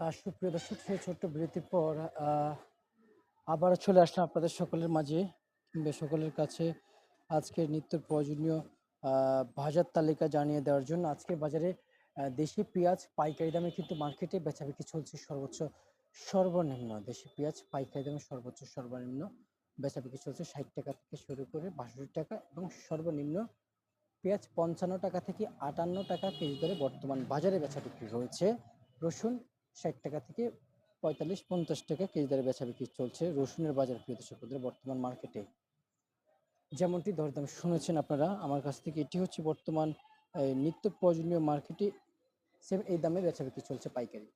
তার সুপ্রিয় দর্শক সেই ছোট্ট বিরতির পর আহ, আবারও চলে আসলাম আপনাদের সকলের মাঝে কিংবা সকলের কাছে আজকের নিত্য প্রয়োজনীয় বাজার তালিকা জানিয়ে দেওয়ার জন্য। আজকের বাজারে দেশি পেঁয়াজ পাইকারি দামে কিন্তু মার্কেটে বেচাবিক্রি চলছে সর্বোচ্চ সর্বনিম্ন। দেশি পেঁয়াজ পাইকারি দামে সর্বোচ্চ সর্বনিম্ন বেচাবিক্রি চলছে ষাট টাকা থেকে শুরু করে বাষট্টি টাকা এবং সর্বনিম্ন পেঁয়াজ পঞ্চান্ন টাকা থেকে আটান্ন টাকা কেজি দরে বর্তমান বাজারে বেচা বিক্রি রয়েছে। রসুন ষাট টাকা থেকে পঁয়তাল্লিশ, পঞ্চাশ টাকা কেজি দরে বেচা বিক্রি চলছে রসুনের বাজার, প্রিয় দর্শকদের বর্তমান মার্কেটে যেমনটি দরদাম শুনেছেন আপনারা, আমার কাছ থেকে এটি হচ্ছে বর্তমান নিত্য প্রয়োজনীয় মার্কেটে সেম এই দামে বেচা বিক্রি চলছে পাইকারি।